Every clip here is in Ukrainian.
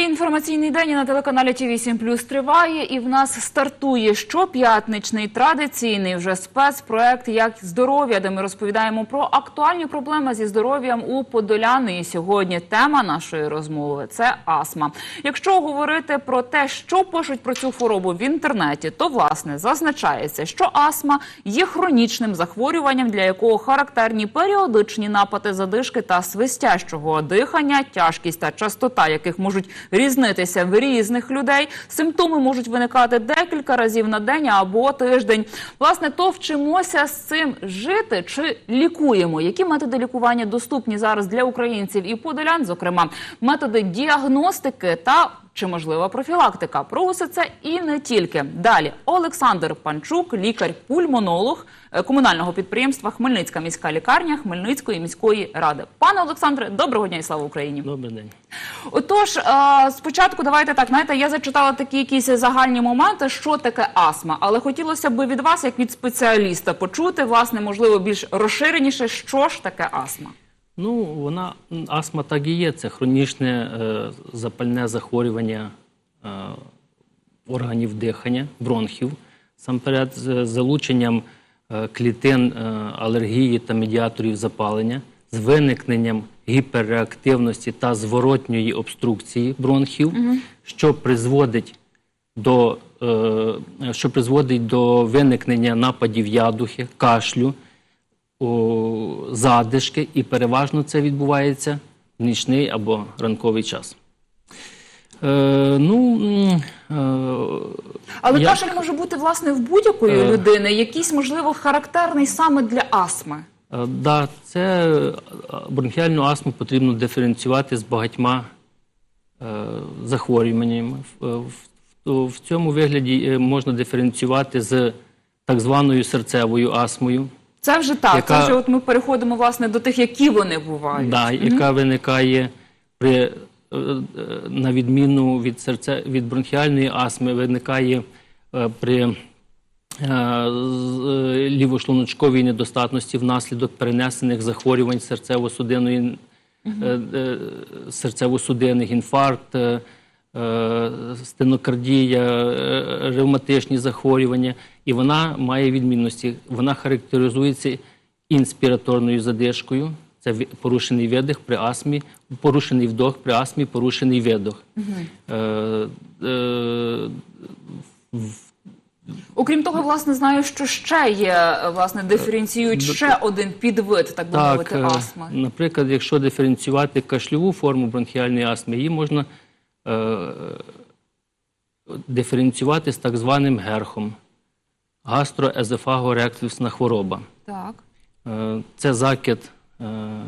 Далі інформаційний день на телеканалі ТІВІ 7 Плюс триває, і в нас стартує щоп'ятничний традиційний вже спецпроект Як здоров'я, де ми розповідаємо про актуальні проблеми зі здоров'ям у Подоляни. І сьогодні тема нашої розмови це астма. Якщо говорити про те, що пишуть про цю хворобу в інтернеті, то власне зазначається, що астма є хронічним захворюванням, для якого характерні періодичні напади задишки та свистящого дихання, тяжкість та частота яких можуть різнитися в різних людей. Симптоми можуть виникати декілька разів на день або тиждень. Власне, то вчимося з цим жити чи лікуємо. Які методи лікування доступні зараз для українців і подолян, зокрема, методи діагностики та чи можлива профілактика? Про усе це і не тільки. Далі Олександр Панчук, лікар-пульмонолог е, комунального підприємства Хмельницька міська лікарня Хмельницької міської ради. Пане Олександре, доброго дня і слава Україні. Добрий день. Отож, е, спочатку давайте так. Знаєте, я зачитала такі якісь загальні моменти, що таке астма, але хотілося б від вас, як від спеціаліста, почути власне, можливо, більш розширеніше, що ж таке астма. Ну, вона астма так і є. Це хронічне е, запальне захворювання е, органів дихання, бронхів, самперед з залученням е, клітин е, алергії та медіаторів запалення, з виникненням гіперреактивності та зворотньої обструкції бронхів, що призводить до, е, що призводить до виникнення нападів ядухи, кашлю, о, задишки, і переважно це відбувається в нічний або ранковий час. Е, ну, е, Але Я- кашель може бути власне в будь-якої Е. людини, якийсь можливо характерний саме для астми. е, да, це е, бронхіальну астму потрібно диференціювати з багатьма е, захворюваннями. В, е, в, в цьому вигляді можна диференціювати з так званою серцевою астмою. Це вже так. Яка- Це вже от ми переходимо власне до тих, які вони бувають. Да, яка виникає при, е, на відміну від серця, від бронхіальної астми, виникає е, при е, лівошлуночковій недостатності внаслідок перенесених захворювань серцево-судинної е, серцево-судинних, інфаркт, стенокардія, е, ревматичні захворювання. І вона має відмінності. Вона характеризується інспіраторною задишкою. Це порушений видих при астмі, порушений вдох при астмі, порушений видох. Е, е, Окрім того, власне, знаю, що ще є е, власне диференціюють ще один підвид, так би мовити, е, астми. Наприклад, якщо диференціювати кашльову форму бронхіальної астми, її можна е, диференціювати з так званим герхом гастроезофагоректусна хвороба. Так. Е, Це закид е,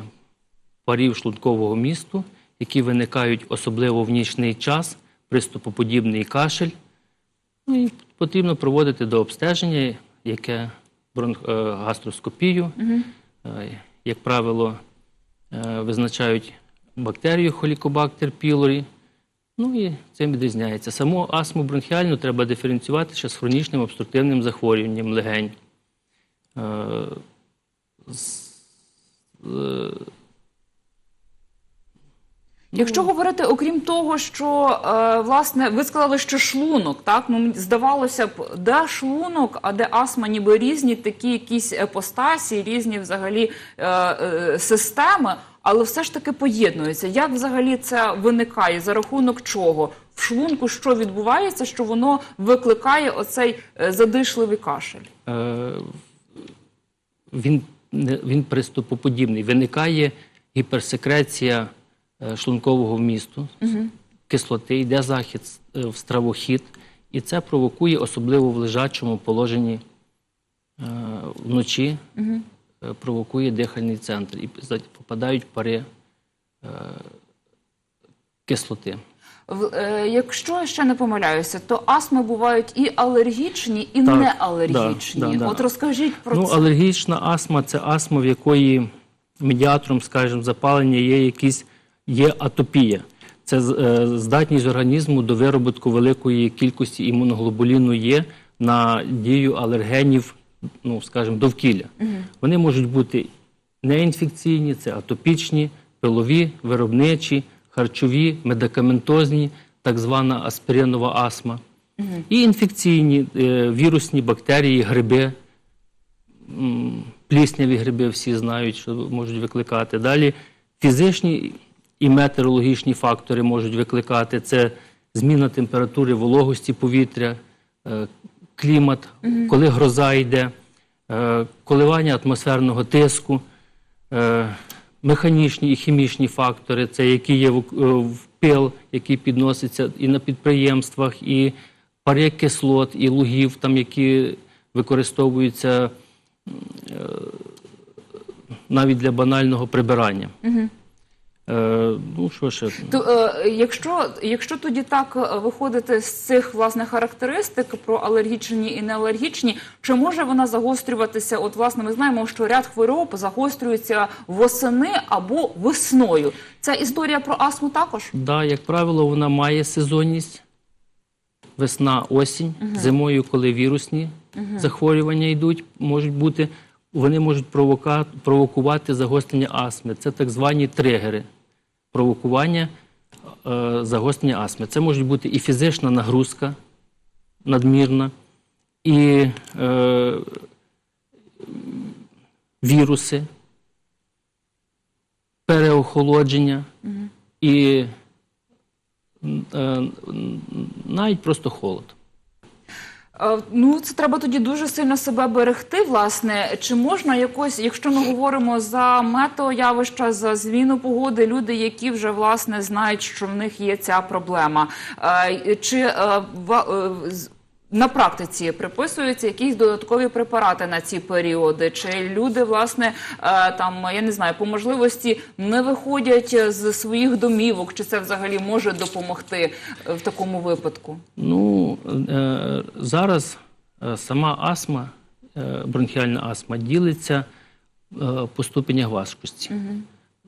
парів шлункового місту, які виникають особливо в нічний час, приступоподібний кашель. Ну, і потрібно проводити до обстеження, яке е, гастроскопію. Е, Як правило, е, визначають бактерію Helicobacter pylori. Ну і цим відрізняється. Саму астму бронхіальну треба диференціювати ще з хронічним обструктивним захворюванням легень. Е, Якщо говорити, окрім того, що е, власне ви сказали, що шлунок, так ну здавалося б, де шлунок, а де астма, ніби різні такі якісь епостасі, різні взагалі е, е, системи, але все ж таки поєднуються. Як взагалі це виникає? За рахунок чого? В шлунку що відбувається, що воно викликає оцей е, задишливий кашель? Е, він, він приступоподібний. Виникає гіперсекреція е, шлункового вмісту, кислоти, йде захід е, в стравохід, і це провокує, особливо в лежачому положенні е, вночі, е, провокує дихальний центр і попадають пари е, кислоти. Е, Якщо я ще не помиляюся, то астми бувають і алергічні, і Так, неалергічні. да, да, да. От розкажіть про Ну, це. алергічна астма це астма, в якої медіатором, скажімо, запалення є якісь є атопія. Це е, здатність організму до вироботку великої кількості імуноглобуліну Є на дію алергенів, ну скажімо, довкілля. Вони можуть бути неінфекційні, це атопічні, пилові, виробничі, харчові, медикаментозні, так звана аспиринова астма, і інфекційні е, вірусні бактерії, гриби, плісняві гриби всі знають, що можуть викликати. Далі фізичні і метеорологічні фактори можуть викликати. Це зміна температури, вологості повітря, е, клімат, коли гроза йде, е, коливання атмосферного тиску, е, механічні і хімічні фактори, це які є в, е, в пил, який підноситься і на підприємствах, і пари кислот, і лугів, там, які використовуються навіть для банального прибирання. Е, ну, що ще? То, е, якщо, якщо тоді так е, виходити з цих власне характеристик про алергічні і неалергічні, чи може вона загострюватися? От власне ми знаємо, що ряд хвороб загострюється восени або весною. Ця історія про астму також. Да, як правило, вона має сезонність. Весна, осінь, зимою, коли вірусні захворювання йдуть, можуть бути, вони можуть провока- провокувати загострення астми. Це так звані тригери провокування е, загострення астми. Це може бути і фізична нагрузка надмірна, і е, віруси, переохолодження і е, навіть просто холод. Е, Ну, це треба тоді дуже сильно себе берегти. Власне, чи можна якось, якщо ми говоримо за метеоявища, за зміну погоди, люди, які вже власне знають, що в них є ця проблема, е, чи е, на практиці приписуються якісь додаткові препарати на ці періоди? Чи люди, власне, е, там я не знаю, по можливості не виходять з своїх домівок? Чи це взагалі може допомогти е, в такому випадку? Ну, е, зараз сама астма, бронхіальна астма, ділиться по ступенях важкості.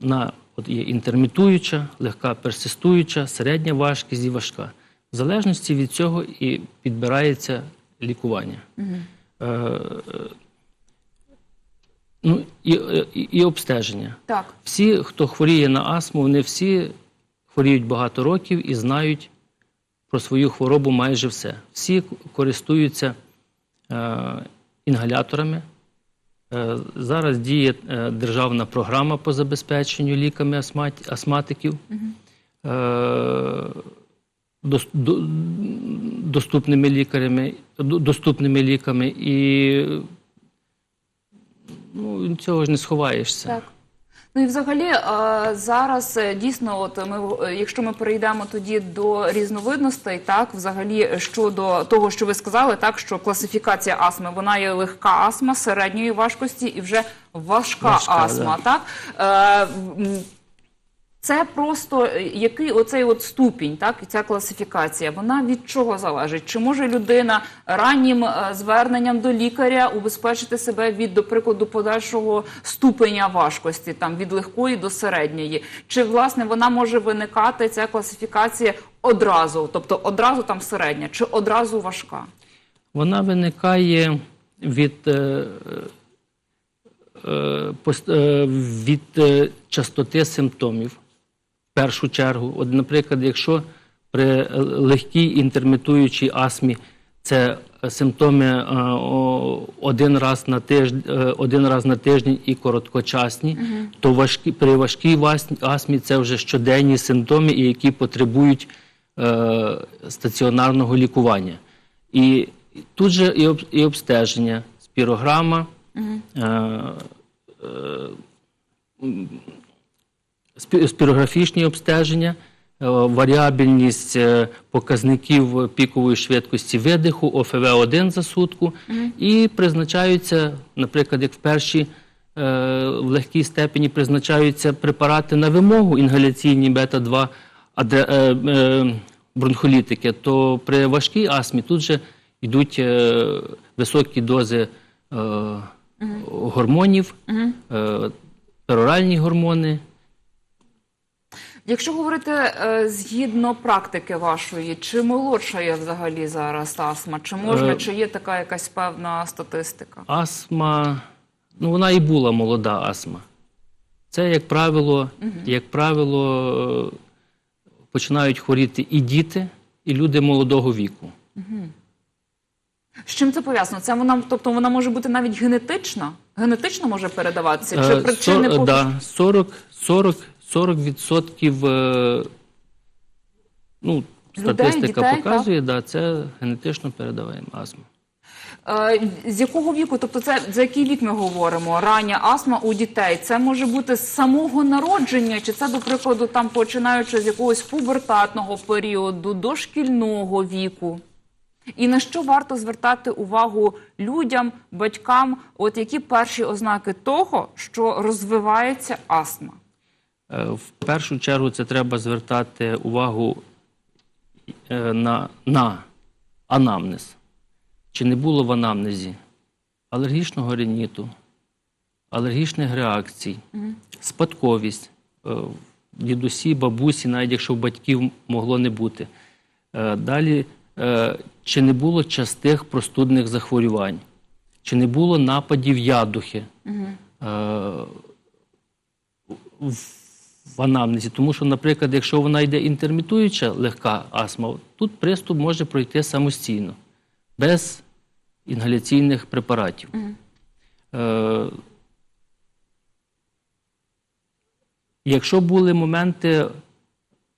На, от є інтермітуюча, легка персистуюча, середня важкість і важка. В залежності від цього і підбирається лікування. Е, е, ну, і, і, і обстеження. Так. Всі, хто хворіє на астму, вони всі хворіють багато років і знають про свою хворобу майже все. Всі користуються е, інгаляторами. Е, зараз діє е, державна програма по забезпеченню ліками астмат- астматиків. Е, до- доступними лікарями, доступними ліками, і ну, цього ж не сховаєшся. Так. Ну і взагалі зараз е, дійсно, от ми, е, якщо ми перейдемо тоді до різновидностей, так взагалі щодо того, що ви сказали, так що класифікація астми вона є легка астма середньої важкості і вже важка, Важка, астма. Так е, це просто е, який оцей от ступінь, так ця класифікація, вона від чого залежить? Чи може людина раннім е, зверненням до лікаря убезпечити себе від, до прикладу, подальшого ступеня важкості, там від легкої до середньої? Чи власне вона може виникати ця класифікація одразу, тобто одразу там середня, чи одразу важка? Вона виникає від, е, е, від частоти симптомів. Першу чергу, от, наприклад, якщо при е, легкій інтермітуючій астмі це симптоми е, один раз на тиждень, один раз на тиждень і короткочасні, то важкі, при важкій астмі це вже щоденні симптоми, які потребують е, стаціонарного лікування. І тут же і, об, і обстеження, спірограма, е, е, спі- спірографічні обстеження, е, варіабельність е, показників пікової швидкості видиху, ОФВ-1 за сутку, і призначаються, наприклад, як в першій е, в легкій степені призначаються препарати на вимогу інгаляційні бета-2 аде- е, е, бронхолітики, то при важкій астмі тут же йдуть високі дози гормонів, пероральні гормони. Якщо говорити е, згідно практики вашої, чи молодша є взагалі зараз астма? Чи можна, Е, чи є така якась певна статистика? Астма, ну вона і була молода астма. Це, як правило, як правило, починають хворіти і діти, і люди молодого віку. З чим це пов'язано? Це вона, тобто вона може бути навіть генетична? Генетично може передаватися? Чи Е, причини сор- поки що- да, 40, 40, 40 відсотків, е, ну, статистика дітей, показує, да, це генетично передаваємо астма. Е, З якого віку? Тобто, це за який вік ми говоримо? Рання астма у дітей. Це може бути з самого народження, чи це, до прикладу, там починаючи з якогось пубертатного періоду, дошкільного віку? І на що варто звертати увагу людям, батькам? От які перші ознаки того, що розвивається астма? Е, В першу чергу це треба звертати увагу е, на, на анамнез. Чи не було в анамнезі алергічного риніту, алергічних реакцій, спадковість, е, дідусі, бабусі, навіть якщо в батьків могло не бути. Далі, чи не було частих простудних захворювань, чи не було нападів ядухи. В анамнезі. Тому що, наприклад, якщо вона йде інтермітуюча легка астма, тут приступ може пройти самостійно, без інгаляційних препаратів. Е, якщо були моменти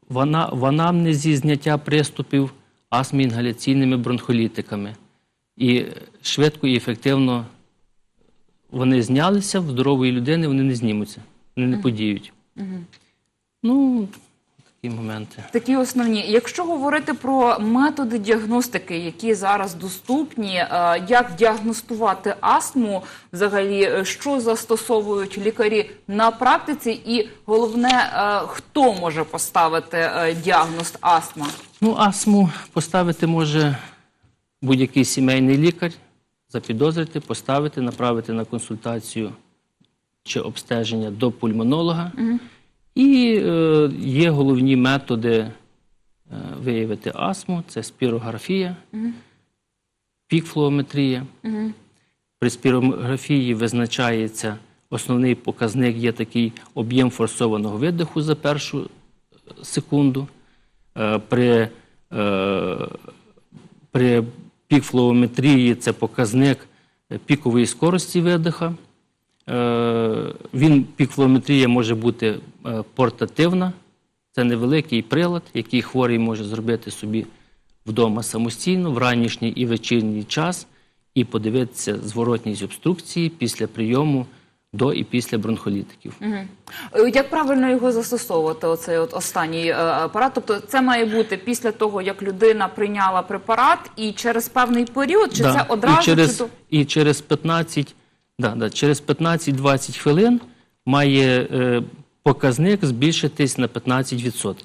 в, в анамнезі зняття приступів астми інгаляційними бронхолітиками, і швидко і ефективно вони знялися, в здорової людини вони не знімуться, вони не подіють. Ну, такі моменти. Такі основні. Якщо говорити про методи діагностики, які зараз доступні, е, як діагностувати астму, взагалі, е, що застосовують лікарі на практиці, і головне, е, хто може поставити діагноз астма? Ну, астму поставити може будь-який сімейний лікар, запідозрити, поставити, направити на консультацію чи обстеження до пульмонолога. І е, є головні методи е, виявити астму: це спірографія, пікфлометрія. При спірографії визначається основний показник, є такий об'єм форсованого видиху за першу е, секунду. Е, При, е, при пікфлометрії це показник пікової скорості видиха. Е, Він пікфлометрія може бути е, портативна. Це невеликий прилад, який хворий може зробити собі вдома самостійно в ранішній і вечірній час і подивитися зворотність обструкції після прийому до і після бронхолітиків. Е, Як правильно його застосовувати? Оцей от останній апарат? Тобто, це має бути після того, як людина прийняла препарат, і через певний період, чи Да. це одразу і через, чи і через 15, да, да, через 15-20 хвилин має е, показник збільшитись на 15%.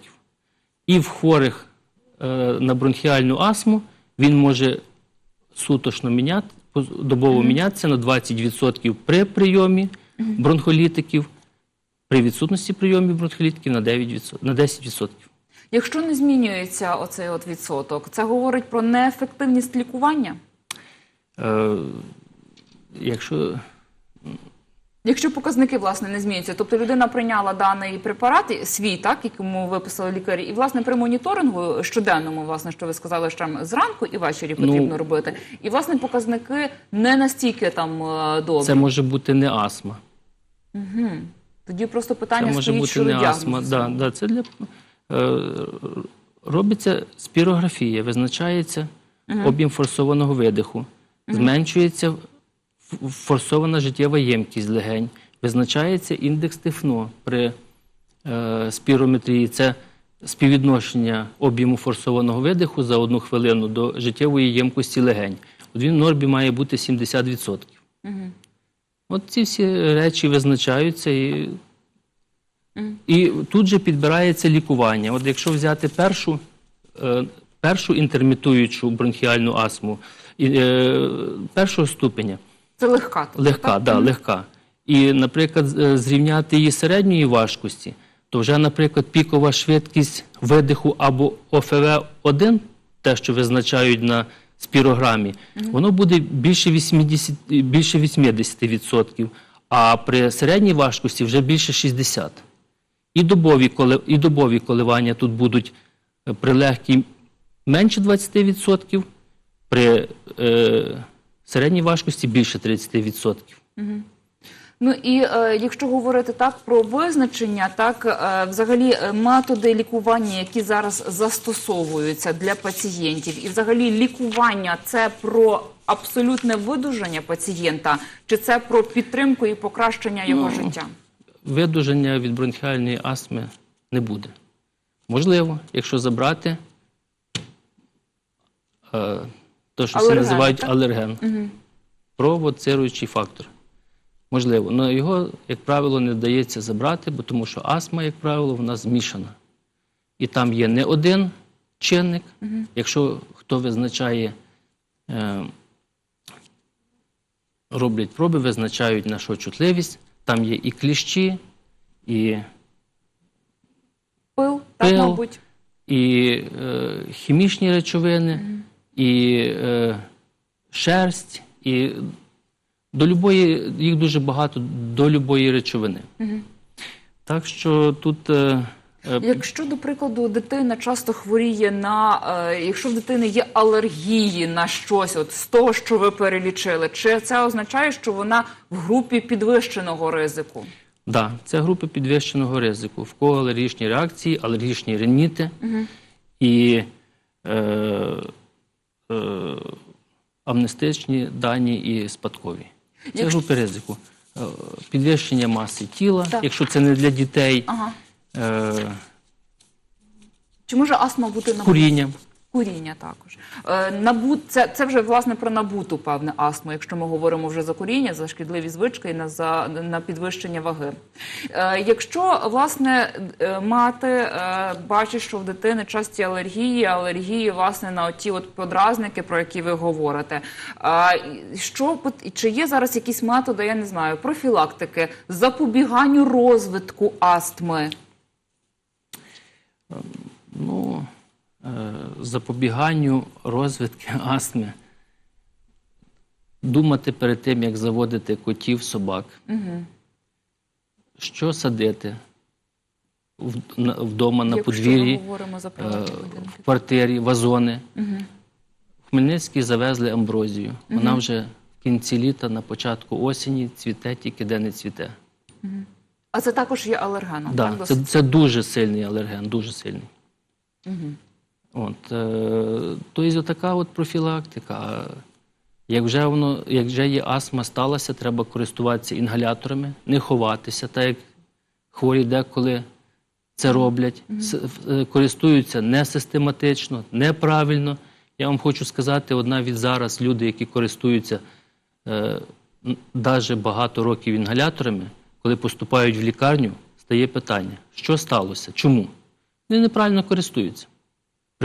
І в хворих е, на бронхіальну астму він може сутошно міняти, добово мінятися на 20% при прийомі бронхолітиків, при відсутності прийомів бронхолітиків на 9%, на 10%. Якщо не змінюється оцей от відсоток, це говорить про неефективність лікування. Е, якщо Якщо показники власне не змінюються, тобто людина прийняла даний препарат свій, так якому виписали лікарі, і власне при моніторингу щоденному, власне, що ви сказали, що там зранку і ввечері потрібно Ну, робити, і власне показники не настільки там е, добрі. це може бути не астма. Тоді просто питання Це може стоїть бути не астма. Да, да, це для, е, робиться спірографія, визначається об'єм форсованого видиху, зменшується ф- форсована життєва ємкість легень, визначається індекс тифно при е, спірометрії. Це співвідношення об'єму форсованого видиху за одну хвилину до життєвої ємкості легень. От він в нормі має бути 70%. От ці всі речі визначаються і, і тут же підбирається лікування. От якщо взяти першу, е, першу інтермітуючу бронхіальну астму е, першого ступеня, Це легка. тобто, легка, так? да, легка. І, наприклад, е, зрівняти її середньої важкості, то вже, наприклад, пікова швидкість видиху або ОФВ-1, те, що визначають на спірограмі, воно буде більше 80, більше 80%, а при середній важкості вже більше 60%. І добові, і добові коливання тут будуть е, при легкій менше 20%, при е, середній важкості більше 30%. Ну і е, якщо говорити так про визначення, так е, взагалі е, методи лікування, які зараз застосовуються для пацієнтів, і взагалі лікування це про абсолютне видужання пацієнта, чи це про підтримку і покращення його Ну, життя? Видуження від бронхіальної астми не буде. Можливо, якщо забрати е, то, що Алерген, називають так? алерген, провоцируючий фактор. Можливо, але його, як правило, не вдається забрати, бо тому що астма, як правило, вона змішана. І там є не один чинник. Якщо хто визначає, е, роблять проби, визначають на що чутливість, там є і кліщі, і, Пил, так Пил. мабуть. і е, хімічні речовини, і е, шерсть, і до любої, їх дуже багато до любої речовини. Так що тут. е, е, Якщо, до прикладу, дитина часто хворіє на е, якщо в дитини є алергії на щось, от з того, що ви перелічили, чи це означає, що вона в групі підвищеного ризику? Да, це групи підвищеного ризику. В кого алергічні реакції, алергічні реніти і е, амнестичні дані і спадкові. Це групи ризику. Е, Підвищення маси тіла, Так. якщо це не для дітей, Ага. е, Чи може астма бути на куріння. Куріння також. Е, набут, це, це вже власне про набуту певне астму, якщо ми говоримо вже за куріння, за шкідливі звички і на, за, на підвищення ваги. Е, якщо власне е, мати бачить, що в дитини часті алергії, алергії власне на оті от подразники, про які ви говорите, що, чи є зараз якісь методи, я не знаю, профілактики, запобіганню розвитку астми? Ну, е, запобіганню розвитки астми. Думати перед тим, як заводити котів, собак. Що садити вдома на якщо подвір'ї, е, в квартирі, вазони. В Хмельницький завезли амброзію. Вона вже в кінці літа, на початку осені цвіте, тільки де не цвіте. А це також є алергеном. Да, так, це, це дуже сильний алерген, дуже сильний. От, е, тобто така от профілактика. Як вже, воно, як вже є астма сталася, треба користуватися інгаляторами, не ховатися, так як хворі деколи це роблять, е, користуються несистематично, неправильно. Я вам хочу сказати, от навіть зараз люди, які користуються е, навіть багато років інгаляторами, коли поступають в лікарню, стає питання, що сталося, чому? Вони неправильно користуються.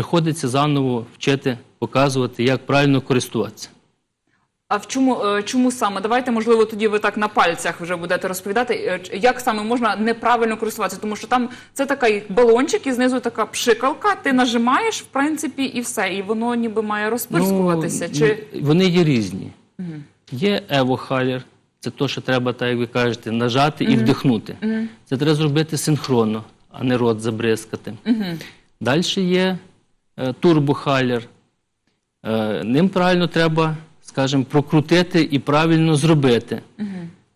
Приходиться заново вчити, показувати, як правильно користуватися. А в чому, е, чому саме? Давайте, можливо, тоді ви так на пальцях вже будете розповідати, е, як саме можна неправильно користуватися, тому що там це такий балончик і знизу така пшикалка, ти нажимаєш, в принципі, і все, і воно ніби має розпирскуватися. Чи Ну, Вони є різні. Є евохалір, це то, що треба, так як ви кажете, нажати і вдихнути. Це треба зробити синхронно, а не рот забризкати. Далі є е, турбохалір. Е, ним правильно треба, скажімо, прокрутити і правильно зробити.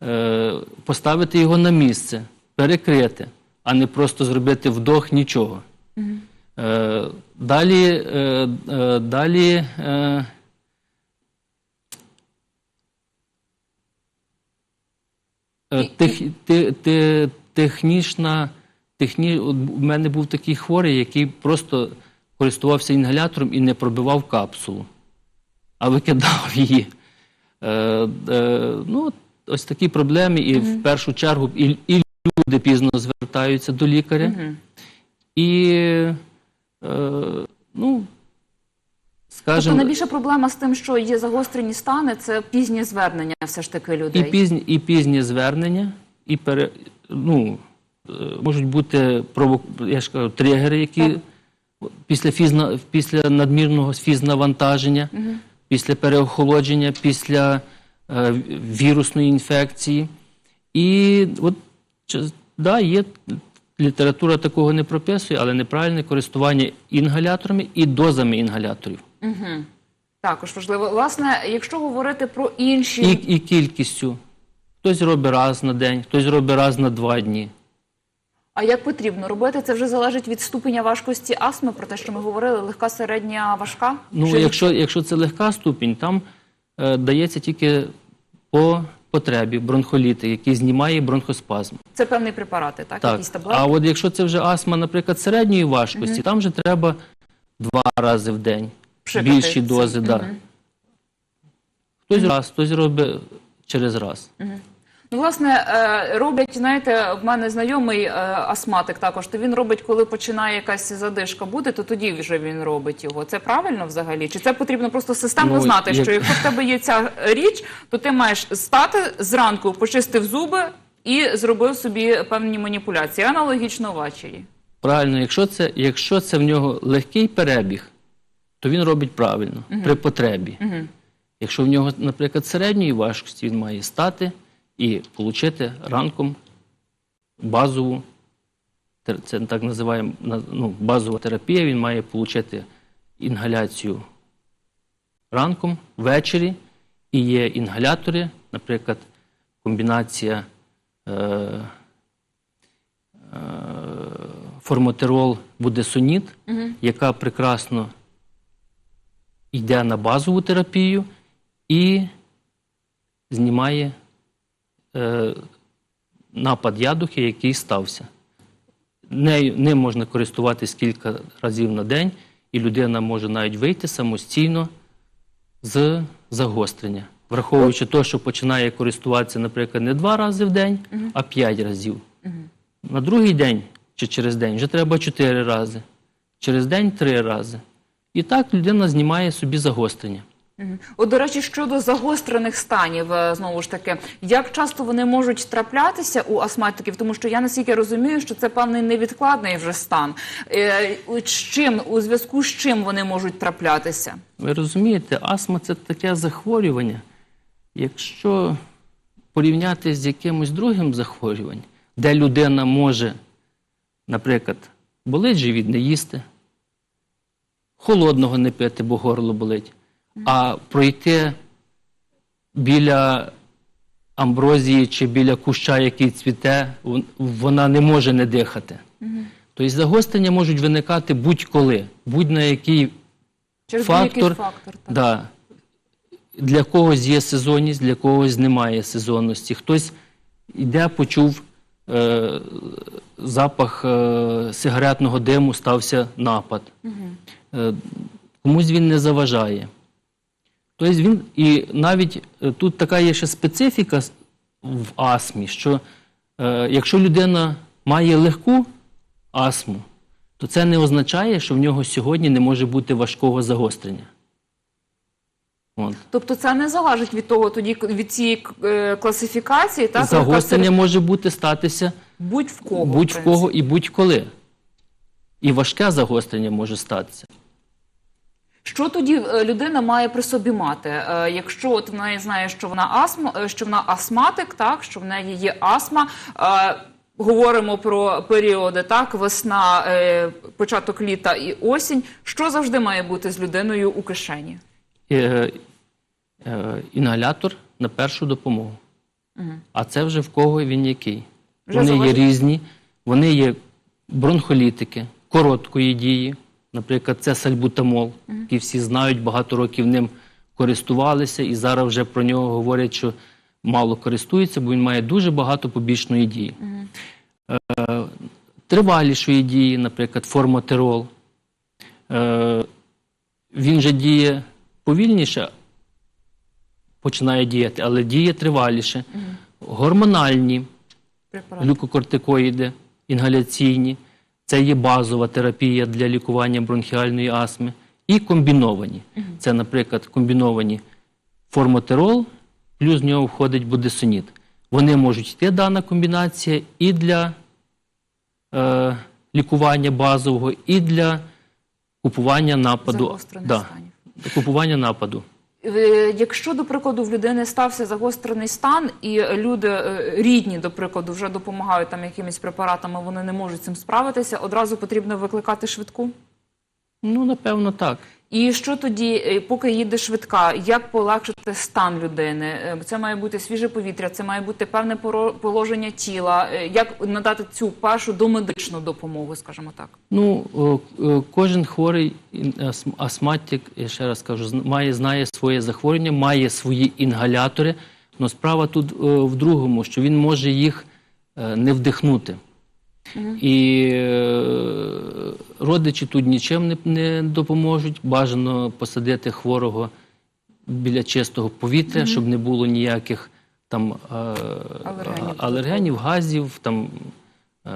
Е, поставити його на місце, перекрити, а не просто зробити вдох нічого. Е, далі, далі тех, те, те, технічна, техні, в мене був такий хворий, який просто користувався інгалятором і не пробивав капсулу, а викидав її. Е, е, ну, ось такі проблеми, і в першу чергу і, і люди пізно звертаються до лікаря. І, е, ну, тобто найбільша проблема з тим, що є загострені стани, це пізнє звернення все ж таки людей. і пізні, і пізні звернення, і пере, ну, е, можуть бути провок... я ж кажу, тригери, які Так. Після, фізна... після надмірного фізнавантаження, після переохолодження, після е, вірусної інфекції. І от, да, є література такого не прописує, але неправильне користування інгаляторами і дозами інгаляторів. Також важливо. Власне, якщо говорити про інші І, і кількістю. Хтось робить раз на день, хтось робить раз на два дні. А як потрібно робити? Це вже залежить від ступеня важкості астми, про те, що ми говорили, легка, середня, важка. Ну, Чи- якщо, якщо це легка ступінь, там е, дається тільки по потребі бронхоліти, який знімає бронхоспазм. це певні препарати, так? Так. Якісь таблетки. А от якщо це вже астма, наприклад, середньої важкості, там вже треба два рази в день. Пшикати Більші цим. дози, так. Да. Хтось раз, хтось робить через раз. Ну, власне, е, роблять, знаєте, в мене знайомий е, астматик також, то він робить, коли починає якась задишка бути, то тоді вже він робить його. Це правильно взагалі? Чи це потрібно просто системно Ну, знати, як- що якщо в тебе є ця річ, то ти маєш стати зранку, почистив зуби і зробив собі певні маніпуляції. Аналогічно ввечері. Правильно, якщо це, якщо це в нього легкий перебіг, то він робить правильно, при потребі. Якщо в нього, наприклад, середньої важкості, він має стати і отримати ранком базову, це так називаємо ну, базова терапія, він має отримати інгаляцію ранком, ввечері, і є інгалятори, наприклад, комбінація. Е, формотерол будесоніт, яка прекрасно йде на базову терапію і знімає е, напад ядухи, який стався. Нею, ним можна користуватись кілька разів на день, і людина може навіть вийти самостійно з загострення, враховуючи те, що починає користуватися, наприклад, не два рази в день, а п'ять разів. На другий день чи через день вже треба чотири рази, через день три рази. І так людина знімає собі загострення. От, до речі, щодо загострених станів, е, знову ж таки, як часто вони можуть траплятися у астматиків, тому що я наскільки розумію, що це певний невідкладний вже стан. Е, З чим у зв'язку з чим вони можуть траплятися? Ви розумієте, астма це таке захворювання. Якщо порівняти з якимось другим захворюванням, де людина може, наприклад, болить живіт не їсти, холодного не пити, бо горло болить, а пройти біля амброзії чи біля куща, який цвіте, вона не може не дихати. Тобто загострення можуть виникати будь-коли, будь-на який Через Фактор, фактор. Так. Да. Для когось є сезонність, для когось немає сезонності. Хтось йде, почув е, запах е, сигаретного диму, стався напад. Е, комусь він не заважає. Тобто він, і навіть е, тут така є ще специфіка в астмі, що е, якщо людина має легку астму, то це не означає, що в нього сьогодні не може бути важкого загострення. От. Тобто це не залежить від того, тоді від цієї е, класифікації, так Загострення яка може бути статися будь в кого. будь в кого і будь-коли. І важке загострення може статися. Що тоді е, людина має при собі мати? Е, Якщо от вона знає, що вона астма, е, що вона астматик, так що в неї є астма. Говоримо про періоди, так, весна, початок літа і осінь. Що завжди має бути з людиною у кишені? Е, е, інгалятор на першу допомогу. А це вже в кого він який. Вже вони є різні, вони є бронхолітики, короткої дії. Наприклад, це сальбутамол, який всі знають, багато років ним користувалися, і зараз вже про нього говорять, що мало користуються, бо він має дуже багато побічної дії. Е, тривалішої дії, наприклад, формотерол. Е, він же діє повільніше, починає діяти, але діє триваліше. Гормональні глюкокортикоїди, інгаляційні. Це є базова терапія для лікування бронхіальної астми. І комбіновані. Це, наприклад, комбіновані формотерол, плюс в нього входить будесоніт. Вони можуть йти дана комбінація і для е, лікування базового, і для купування нападу. Да, купування нападу. Е, Якщо, до прикладу, в людини стався загострений стан, і люди е, рідні, до прикладу, вже допомагають там якимись препаратами, вони не можуть цим справитися, одразу потрібно викликати швидку. Ну, напевно, так. І що тоді, е, поки їде швидка, як полегшити стан людини? Е, Це має бути свіже повітря, це має бути певне положення тіла. Е, Як надати цю першу домедичну допомогу, скажімо так? Ну, кожен хворий астматик, я ще раз кажу, має, знає своє захворювання, має свої інгалятори. Але справа тут в другому, що він може їх не вдихнути. І е, родичі тут нічим не, не допоможуть. Бажано посадити хворого біля чистого повітря, щоб не було ніяких там е, Алергенів. алергенів газів, там е,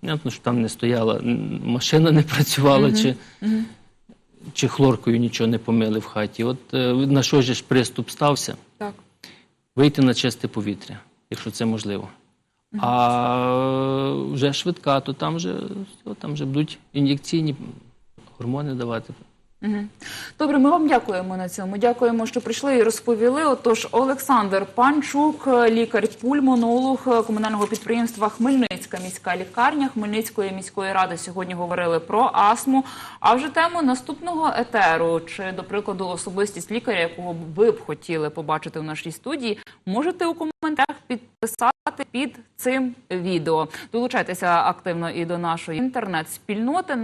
понятно, що там не стояла, машина не працювала, чи, чи хлоркою нічого не помили в хаті. От е, на що ж приступ стався? Так. Вийти на чисте повітря, якщо це можливо. А вже швидка, то там вже, там вже будуть ін'єкційні гормони давати. Добре, ми вам дякуємо на цьому. Дякуємо, що прийшли і розповіли. Отож, Олександр Панчук, лікар-пульмонолог комунального підприємства Хмельницька міська лікарня Хмельницької міської ради сьогодні говорили про астму. А вже тему наступного етеру, чи до прикладу особистість лікаря, якого ви б хотіли побачити в нашій студії, можете у коментарях підписати під цим відео. Долучайтеся активно і до нашої інтернет-спільноти.